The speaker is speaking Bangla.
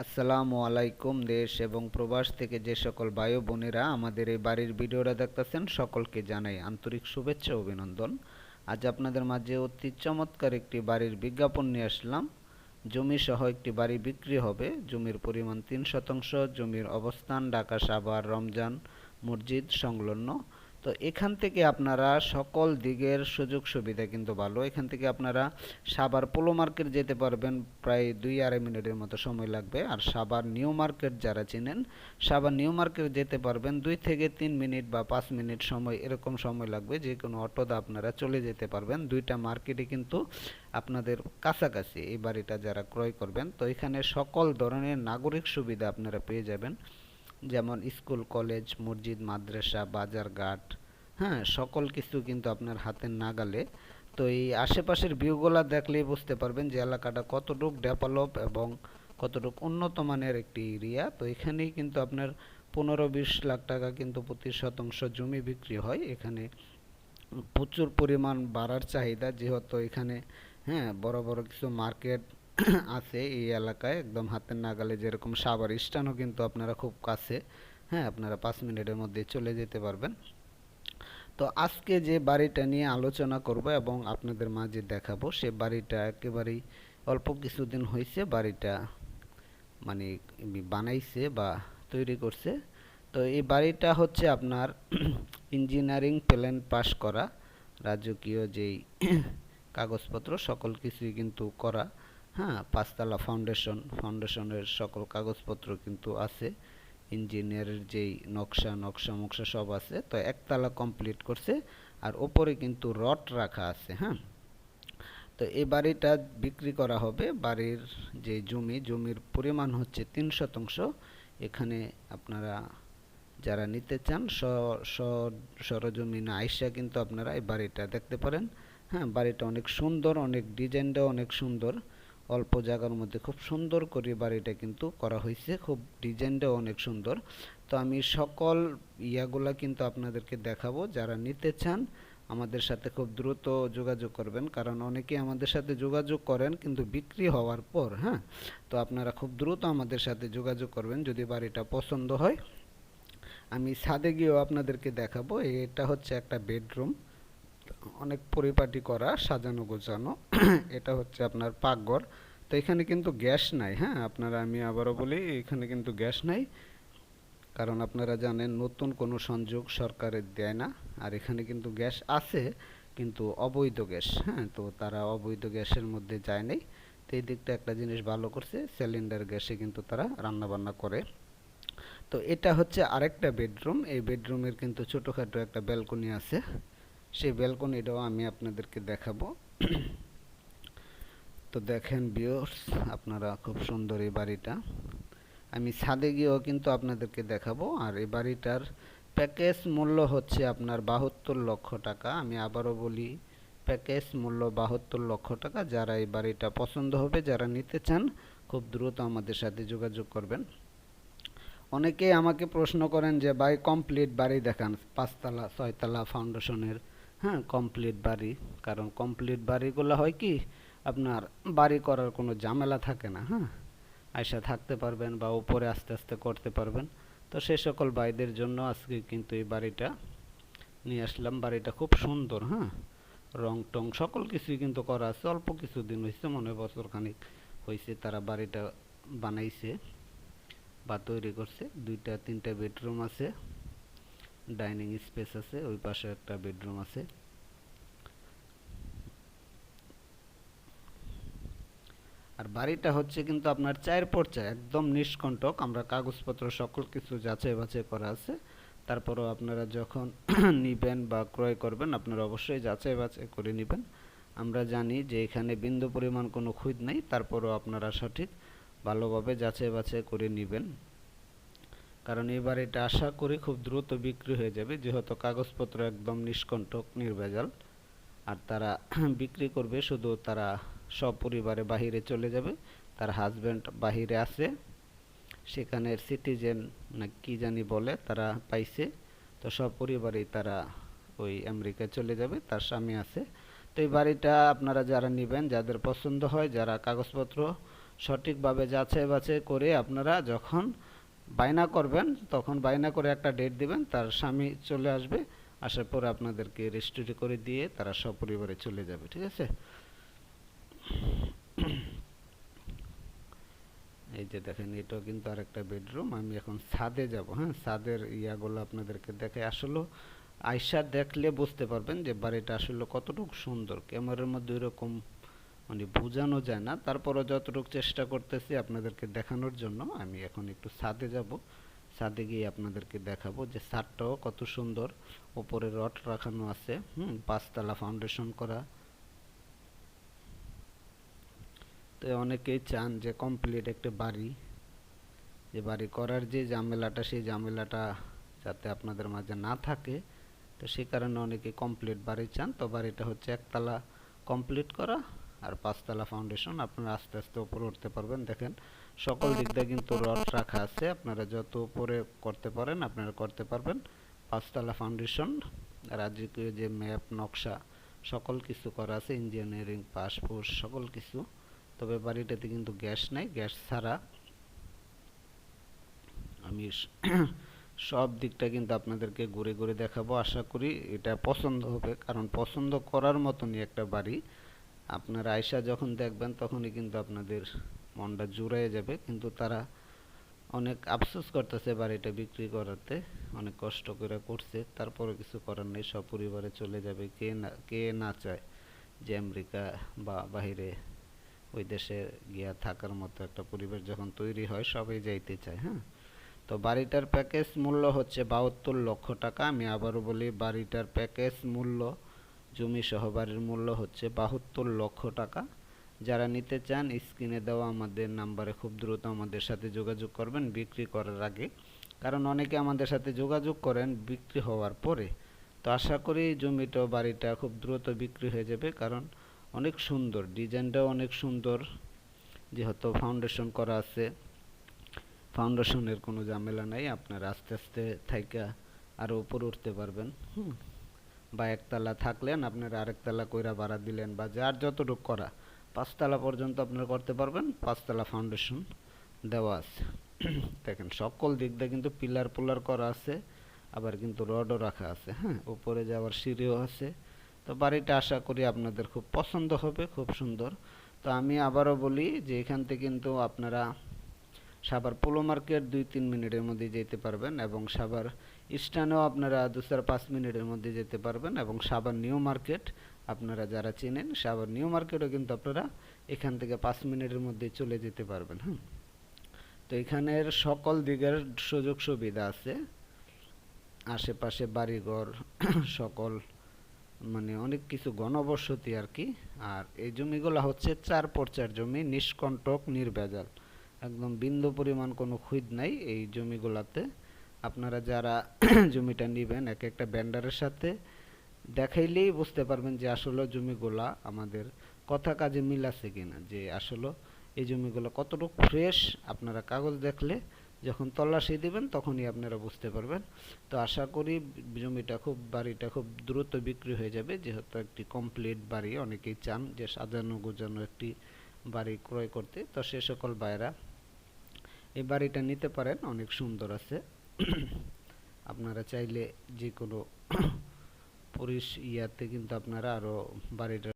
আসসালামু আলাইকুম, দেশ এবং প্রবাস থেকে যে সকল বায়ু বোনেরা আমাদের এই বাড়ির ভিডিওটা দেখতেছেন, সকলকে জানাই আন্তরিক শুভেচ্ছা অভিনন্দন। আজ আপনাদের মাঝে অতি চমৎকার একটি বাড়ির বিজ্ঞাপন নিয়ে আসলাম। জমি সহ একটি বাড়ি বিক্রি হবে। জমির পরিমাণ তিন শতাংশ, জমির অবস্থান, ঢাকা, সাভার, রমজান, মসজিদ সংলগ্ন। তো এখান থেকে আপনারা সকল দিকের সুযোগ সুবিধা কিন্তু ভালো। এখান থেকে আপনারা সাবার পোলো মার্কেট যেতে পারবেন, প্রায় দুই আড়াই মিনিটের মতো সময় লাগবে। আর সাবার নিউ মার্কেট যারা চিনেন সাবার নিউ মার্কেট যেতে পারবেন, দুই থেকে তিন মিনিট বা পাঁচ মিনিট সময়, এরকম সময় লাগবে। যে কোনো অটোতে আপনারা চলে যেতে পারবেন। দুইটা মার্কেটে কিন্তু আপনাদের কাছাকাছি এই বাড়িটা যারা ক্রয় করবেন। তো এখানে সকল ধরনের নাগরিক সুবিধা আপনারা পেয়ে যাবেন। যেমন স্কুল, কলেজ, মসজিদ, মাদ্রাসা বাজার ঘাট হ্যাঁ সকল কিছু কিন্তু আপনার হাতের নাগালে। তো এই আশেপাশের ভিউগুলা দেখলেই বুঝতে পারবেন যে এলাকাটা কতটুকু ডেভেলপ এবং কতটুকু উন্নত মানের একটি এরিয়া। তো এখানেই কিন্তু আপনার পনেরো বিশ লাখ টাকা কিন্তু প্রতি শতাংশ জমি বিক্রি হয়। এখানে প্রচুর পরিমাণ বাড়ার চাহিদা, যেহেতু এখানে হ্যাঁ বড় বড় কিছু মার্কেট আছে এই এলাকায়, একদম হাতের নাগালে যেরকম সাভার স্টানও কিন্তু আপনারা খুব কাছে হ্যাঁ আপনারা পাঁচ মিনিটের মধ্যে চলে যেতে পারবেন। তো আজকে যে বাড়িটা নিয়ে আলোচনা করব এবং আপনাদের মাঝে দেখাবো, সে বাড়িটা একেবারেই অল্প কিছুদিন হয়েছে, বাড়িটা মানে বানাইছে বা তৈরি করছে। তো এই বাড়িটা হচ্ছে আপনার ইঞ্জিনিয়ারিং প্ল্যান পাস করা, রাজকীয় যেই কাগজপত্র, সকল কিছুই কিন্তু করা। হ্যাঁ পাঁচতলা ফাউন্ডেশন ফাউন্ডেশনের সকল কাগজপত্র কিন্তু আছে। ইঞ্জিনিয়ারের যেই নকশা নকশা মকশা সব আছে। তো একতলা কমপ্লিট করছে আর ওপরে কিন্তু রড রাখা আছে হ্যাঁ। তো এই বাড়িটা বিক্রি করা হবে। বাড়ির যে জমি, জমির পরিমাণ হচ্ছে তিন শতাংশ। এখানে আপনারা যারা নিতে চান সরজমিনে আইসা কিন্তু আপনারা এই বাড়িটা দেখতে পারেন। হ্যাঁ বাড়িটা অনেক সুন্দর, অনেক ডিজাইনটাও অনেক সুন্দর। অল্প জায়গার মধ্যে খুব সুন্দর করে বাড়িটা কিন্তু করা হয়েছে। খুব ডিজাইনটাও অনেক সুন্দর। তো আমি সকল ইয়াগুলা কিন্তু আপনাদেরকে দেখাবো। যারা নিতে চান, আমাদের সাথে খুব দ্রুত যোগাযোগ করবেন। কারণ অনেকে আমাদের সাথে যোগাযোগ করেন কিন্তু বিক্রি হওয়ার পর হ্যাঁ? তো আপনারা খুব দ্রুত আমাদের সাথে যোগাযোগ করবেন যদি বাড়িটা পছন্দ হয়। আমি ছাদে গিয়েও আপনাদেরকে দেখাবো। এটা হচ্ছে একটা বেডরুম। অনেক পরিপাটি করা, সাজানো, গোছানো। এটা হচ্ছে আপনার পাকঘর। তো এখানে কিন্তু গ্যাস নাই হ্যাঁ? আপনারা, আমি আবারও বলি, এখানে কিন্তু গ্যাস নাই। কারণ আপনারা জানেন, নতুন কোনো সংযোগ সরকারের দেয় না। আর এখানে কিন্তু গ্যাস আছে, কিন্তু অবৈধ গ্যাস হ্যাঁ? তো তারা অবৈধ গ্যাসের মধ্যে যায় নাই। তো এই দিকটা একটা জিনিস ভালো করছে, সিলিন্ডার গ্যাসে কিন্তু তারা রান্না বান্না করে। তো এটা হচ্ছে আরেকটা বেডরুম। এই বেডরুমের কিন্তু ছোটোখাটো একটা ব্যালকনি আছে। সেই ব্যালকনিটাও আমি আপনাদেরকে দেখাবো। তো দেখেন বিয়র্স আপনারা খুব সুন্দর এই বাড়িটা। আমি ছাদে গিয়েও কিন্তু আপনাদেরকে দেখাবো। আর এই বাড়িটার প্যাকেজ মূল্য হচ্ছে আপনার বাহাত্তর লক্ষ টাকা। আমি আবারও বলি প্যাকেজ মূল্য বাহাত্তর লক্ষ টাকা। যারা এই বাড়িটা পছন্দ হবে, যারা নিতে চান, খুব দ্রুত আমাদের সাথে যোগাযোগ করবেন। অনেকেই আমাকে প্রশ্ন করেন যে, ভাই কমপ্লিট বাড়ি দেখান। পাঁচতলা, ছয়তলা ফাউন্ডেশনের হ্যাঁ কমপ্লিট বাড়ি। কারণ কমপ্লিট বাড়িগুলো হয় কি, আপনার বাড়ি করার কোনো ঝামেলা থাকে না হ্যাঁ? আয়সা থাকতে পারবেন বা উপরে আস্তে আস্তে করতে পারবেন। তো সেই সকল ভাইদের জন্য আজকে কিন্তু এই বাড়িটা নিয়ে আসলাম। বাড়িটা খুব সুন্দর হ্যাঁ? রং টং সকল কিছুই কিন্তু করা আছে। অল্প কিছু দিন হয়েছে মনে বছর খানিক হয়েছে তারা বাড়িটা বানাইছে বা তৈরি করছে। দুইটা, তিনটা বেডরুম আছে। ডাইনিং স্পেস আছে, ওই পাশে একটা বেডরুম আছে। আর বাড়িটা হচ্ছে কিন্তু আপনার চায়ের পর্যায়ে একদম নিষ্কণ্টক। আমরা কাগজপত্র, সকল কিছু যাচাই বাছাই করা আছে। তারপরও আপনারা যখন নিবেন বা ক্রয় করবেন, আপনারা অবশ্যই যাচাই বাছাই করে নেবেন। আমরা জানি যে এখানে বিন্দু পরিমাণ কোনো খুঁত নেই, তারপরও আপনারা সঠিক ভালোভাবে যাচাই বাছাই করে নেবেন। কারণ এই বাড়িটা আশা করি খুব দ্রুত বিক্রি হয়ে যাবে, যেহেতু কাগজপত্র একদম নিষ্কণ্টক, নির্ভেজাল। আর তারা বিক্রি করবে, শুধু তারা সপরিবারে বাহিরে চলে যাবে, তার হাজব্যান্ড বাহিরে আছে। সেখানের সিটিজেন না কী জানি বলে, তারা পাইছে। তো সপরিবারেই তারা ওই আমেরিকায় চলে যাবে, তার স্বামী আছে। তো এই বাড়িটা আপনারা যারা নেবেন, যাদের পছন্দ হয়, যারা কাগজপত্র সঠিকভাবে যাচাই বাছাই করে, আপনারা যখন বায়না করবেন, তখন বায়না করে একটা ডেট দিবেন, তার স্বামী চলে আসবে, আসার পর আপনাদেরকে রেজিস্ট্রি করে দিয়ে তারা সপরিবারে চলে যাবে, ঠিক আছে? এই যে দেখেন, এটাও কিন্তু আরেকটা বেডরুম আমি এখন ছাদে যাব হ্যাঁ? ছাদের ইয়াগুলো আপনাদেরকে দেখে আসলে। আয়সা দেখলে বুঝতে পারবেন যে বাড়িটা আসলে কতটুকু সুন্দর, ক্যামেরার মধ্যে এরকম মানে বোঝানো যায় না। তারপরও যতটুকু চেষ্টা করতেছি আপনাদেরকে দেখানোর জন্য, আমি এখন একটু ছাদে যাব। ছাদে গিয়ে আপনাদেরকে দেখাবো যে ছাদটাও কত সুন্দর। উপরে রড রাখানো আছে, হুম, পাঁচতলা ফাউন্ডেশন করা। তো অনেকেই চান যে কমপ্লিট একটা বাড়ি। যে বাড়ি করার যে ঝামেলাটা, সেই ঝামেলাটা যাতে আপনাদের মাঝে না থাকে। তো সেই কারণে অনেকে কমপ্লিট বাড়ি চান। তো বাড়িটা হচ্ছে একতলা কমপ্লিট করা। আর পাঁচতলা ফাউন্ডেশন আপনারা আস্তে আস্তে উপরে উঠতে পারবেন। দেখেন সকল দিক দিয়ে কিন্তু রড রাখা আছে। আপনারা যত উপরে করতে পারেন আপনারা করতে পারবেন। পাঁচতলা ফাউন্ডেশন রাজকীয় যে ম্যাপ নকশা সকল কিছু করা আছে। ইঞ্জিনিয়ারিং পাসপোর্ট সকল কিছু। তবে বাড়িটাতে কিন্তু গ্যাস নেই। গ্যাস ছাড়া আমি সব দিকটা কিন্তু আপনাদেরকে ঘুরে ঘুরে দেখাবো। আশা করি এটা পছন্দ হবে। কারণ পছন্দ করার মতনই একটা বাড়ি। আপনারা আয়সা যখন দেখবেন, তখনই কিন্তু আপনাদের মনটা জুড়াইয়ে যাবে। কিন্তু তারা অনেক আফসোস করতেছে বাড়িটা বিক্রি করাতে, অনেক কষ্ট করে করছে। তারপরে কিছু করার নেই, সব পরিবারে চলে যাবে, কে না কে না চায় যে আমেরিকা বা বাহিরে ওই দেশে গিয়া থাকার মতো একটা পরিবেশ যখন তৈরি হয়, সবাই যাইতে চায় হ্যাঁ? তো বাড়িটার প্যাকেজ মূল্য হচ্ছে বাহাত্তর লক্ষ টাকা। আমি আবারও বলি, বাড়িটার প্যাকেজ মূল্য জমি সহ বাড়ির মূল্য হচ্ছে বাহাত্তর লক্ষ টাকা। যারা নিতে চান, স্ক্রিনে দেওয়া আমাদের নাম্বারে খুব দ্রুত আমাদের সাথে যোগাযোগ করবেন বিক্রি করার আগে। কারণ অনেকে আমাদের সাথে যোগাযোগ করেন বিক্রি হওয়ার পরে। তো আশা করি জমিটা বাড়িটা খুব দ্রুত বিক্রি হয়ে যাবে কারণ অনেক সুন্দর, ডিজাইনটাও অনেক সুন্দর। যেহেতু ফাউন্ডেশন করা আছে ফাউন্ডেশনের কোনো ঝামেলা নাই, আপনার আস্তে আস্তে থাইকা আরও উপরে উঠতে পারবেন। হুম। বা একতলা থাকলেন, আপনার আরেকতলা কইরা ভাড়া দিলেন বা যার যতটুকু করা, পাঁচতলা পর্যন্ত আপনারা করতে পারবেন, পাঁচতলা ফাউন্ডেশন দেওয়া আছে। দেখেন, সকল দিক দিয়ে কিন্তু পিলার পুলার করা আছে, আবার কিন্তু রডও রাখা আছে হ্যাঁ? উপরে যাওয়ার সিঁড়িও আছে। তো বাড়িটা আশা করি আপনাদের খুব পছন্দ হবে, খুব সুন্দর। তো আমি আবারও বলি যে এখান থেকে কিন্তু আপনারা সাভার পোলো মার্কেট দুই তিন মিনিটের মধ্যে যেতে পারবেন এবং সাবার স্টানেও আপনারা দু চার পাঁচ মিনিটের মধ্যে যেতে পারবেন এবং সাবার নিউ মার্কেট আপনারা যারা চেনেন সাবার নিউ মার্কেটও কিন্তু আপনারা এখান থেকে পাঁচ মিনিটের মধ্যে চলে যেতে পারবেন হ্যাঁ। তো এখানের সকল দিকের সুযোগ সুবিধা আছে। আশেপাশে বাড়িঘর, সকল মানে অনেক কিছু ঘনবসতি আর কি। আর এই জমিগুলো হচ্ছে চার পর্চার জমি, নিষ্কণ্টক, নির্ভেজাল। একদম বিন্দু পরিমাণ কোনো খুঁত নাই এই জমিগুলাতে। আপনারা যারা জমিটা নেবেন এক একটা ব্যান্ডারের সাথে দেখাইলেই বুঝতে পারবেন যে আসলে জমিগুলা আমাদের কথা কাজে মিল আছে কিনা, যে আসলে এই জমিগুলো কতটুকু ফ্রেশ আপনারা কাগজ দেখলে যখন তল্লাশি দিবেন তখনই আপনারা বুঝতে পারবেন। তো আশা করি জমিটা খুব, বাড়িটা খুব দ্রুত বিক্রি হয়ে যাবে, যেহেতু একটি কমপ্লিট বাড়ি, অনেকেই চান যে সাজানো গোজানো একটি বাড়ি ক্রয় করতে। তো সে সকল ভাইয়েরা এই বাড়িটা নিতে পারেন, অনেক সুন্দর আছে। আপনারা চাইলে যে কোনো পুরুষ ইয়াতে কিন্তু আপনারা আরও বাড়িটা